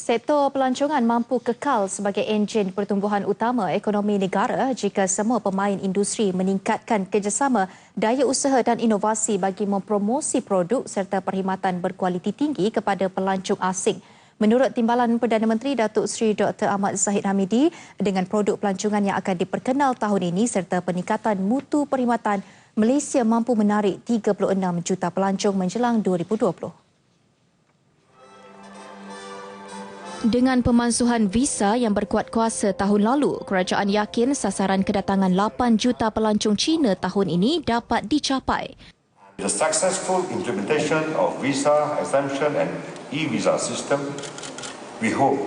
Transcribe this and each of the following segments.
Sektor pelancongan mampu kekal sebagai enjin pertumbuhan utama ekonomi negara jika semua pemain industri meningkatkan kerjasama, daya usaha dan inovasi bagi mempromosi produk serta perkhidmatan berkualiti tinggi kepada pelancong asing. Menurut Timbalan Perdana Menteri Datuk Seri Dr. Ahmad Zahid Hamidi, dengan produk pelancongan yang akan diperkenal tahun ini serta peningkatan mutu perkhidmatan, Malaysia mampu menarik 36 juta pelancong menjelang 2020. Dengan pemansuhan visa yang berkuat kuasa tahun lalu, kerajaan yakin sasaran kedatangan 8 juta pelancong Cina tahun ini dapat dicapai. The successful implementation of visa exemption and e-visa system, we hope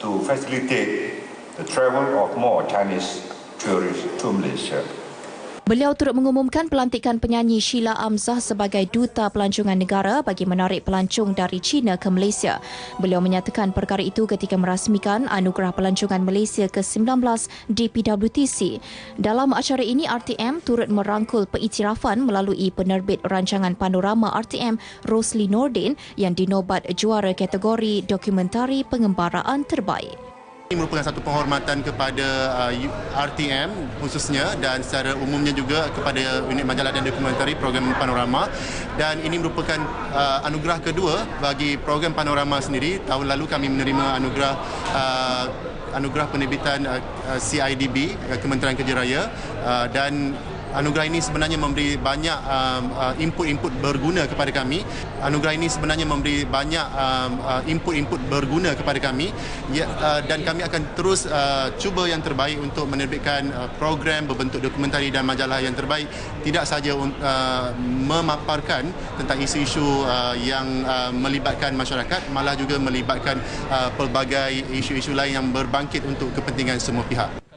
to facilitate the travel of more Chinese tourists to Malaysia. Beliau turut mengumumkan pelantikan penyanyi Sheila Amzah sebagai Duta Pelancongan Negara bagi menarik pelancong dari China ke Malaysia. Beliau menyatakan perkara itu ketika merasmikan Anugerah Pelancongan Malaysia ke-19 di PWTC. Dalam acara ini, RTM turut merangkul pengiktirafan melalui penerbit rancangan panorama RTM Rosli Nordin yang dinobat juara kategori dokumentari pengembaraan terbaik. Ini merupakan satu penghormatan kepada uh, RTM khususnya dan secara umumnya juga kepada unit majalah dan dokumentari program Panorama dan ini merupakan uh, anugerah kedua bagi program Panorama sendiri. Tahun lalu kami menerima anugerah uh, anugerah penerbitan uh, CIDB uh, Kementerian Kerja Raya uh, dan anugerah ini sebenarnya memberi banyak um, uh, input-input berguna kepada kami. Anugerah ini sebenarnya memberi banyak um, uh, input-input berguna kepada kami ya, uh, dan kami akan terus uh, cuba yang terbaik untuk menerbitkan uh, program berbentuk dokumentari dan majalah yang terbaik tidak sahaja uh, memaparkan tentang isu-isu uh, yang uh, melibatkan masyarakat malah juga melibatkan uh, pelbagai isu-isu lain yang berbangkit untuk kepentingan semua pihak.